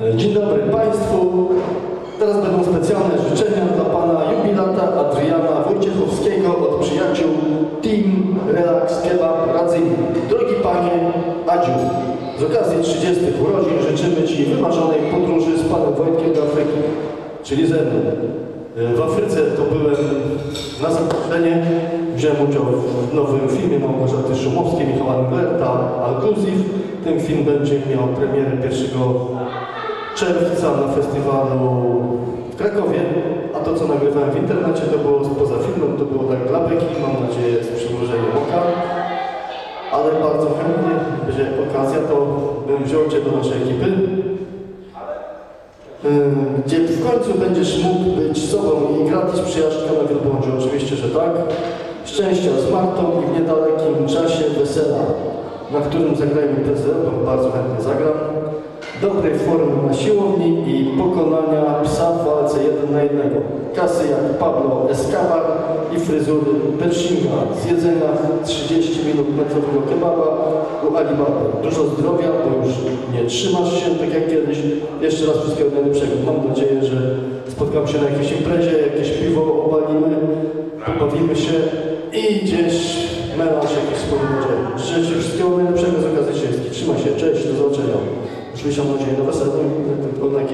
E, Dzień dobry Państwu. Teraz będą specjalne życzenia dla Pana jubilata Adriana Wojciechowskiego od przyjaciół Team Relax Kebab Radzin. Drogi Panie Adziu, z okazji 30 urodzin życzymy Ci wymarzonej podróży z Panem Wojtkiem do Afryki, czyli ze mną. E, W Afryce to byłem na zaproszenie. Wziąłem udział w nowym filmie Małgorzaty Szumowskiej, Michała Englerta, Alclusive. Ten film będzie miał premierę 1 czerwca na festiwalu w Krakowie, a to co nagrywałem w internecie to było poza filmem, to było tak dla beki, mam nadzieję z przymrużeniem oka, ale bardzo chętnie, będzie okazja, to bym wziął Cię do naszej ekipy, gdzie w końcu będziesz mógł być sobą i gratis przyjażdżka na wielbłądzie, oczywiście, że tak. Szczęścia z Martą i w niedalekim czasie wesela, na którym zagrajmy bo bardzo chętnie zagram. Dobrej formy na siłowni i pokonania psa w walce jeden na jednego. Kasy jak Pablo Escobar i fryzury Pershinga. Z jedzenia 30 minut metrowego kebaba u Alibaba. Dużo zdrowia, bo już nie trzymasz się tak jak kiedyś. Jeszcze raz wszystkiego najlepszego. Mam nadzieję, że spotkamy się na jakiejś imprezie, jakieś piwo obalimy, pobawimy się i gdzieś melanż jakiś wspólny. Życzę wszystkiego najlepszego z okazji 30. Trzymaj się, cześć, do zobaczenia. Oczywiście mam nadzieję na weselu, tylko na.